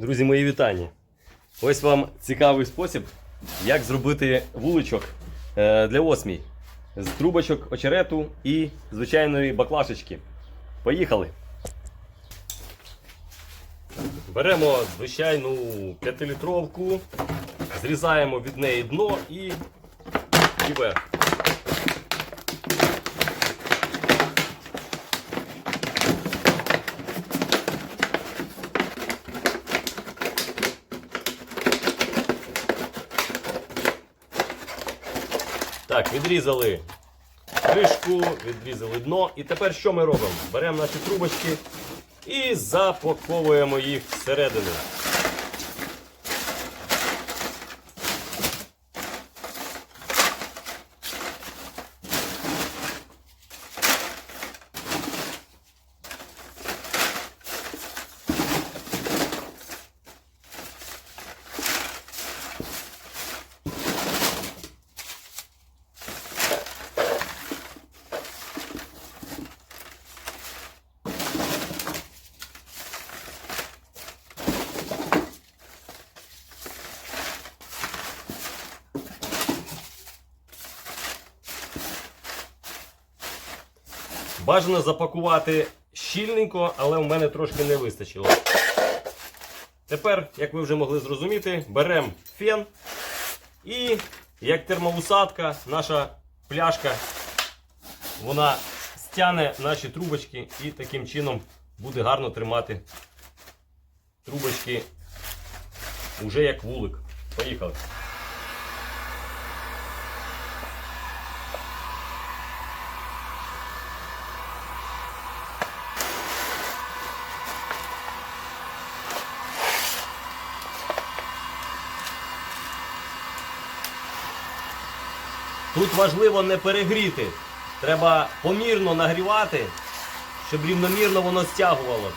Друзі, мої вітання. Ось вам цікавий спосіб, як зробити вуличок е, для осмій з трубочок очерету і звичайної баклашечки. Поїхали. Беремо звичайну 5-літровку, зрізаємо від неї дно і, і. Так, відрізали кришку, відрізали дно. І тепер що ми робимо? Беремо наші трубочки і запаковуємо їх всередину. Бажано запакувати щільненько, але в мене трошки не вистачило. Тепер, як ви вже могли зрозуміти, беремо фен і як термоусадка, наша пляшка, вона стягне наші трубочки і таким чином буде гарно тримати трубочки уже як вулик. Поїхали. Тут важливо не перегріти. Треба помірно нагрівати, щоб рівномірно воно стягувало.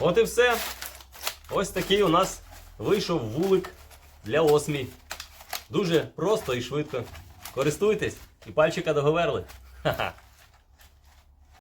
От і все. Ось такий у нас вийшов вулик для осмій. Дуже просто і швидко. Користуйтесь і пальчика договорили. Ха-ха.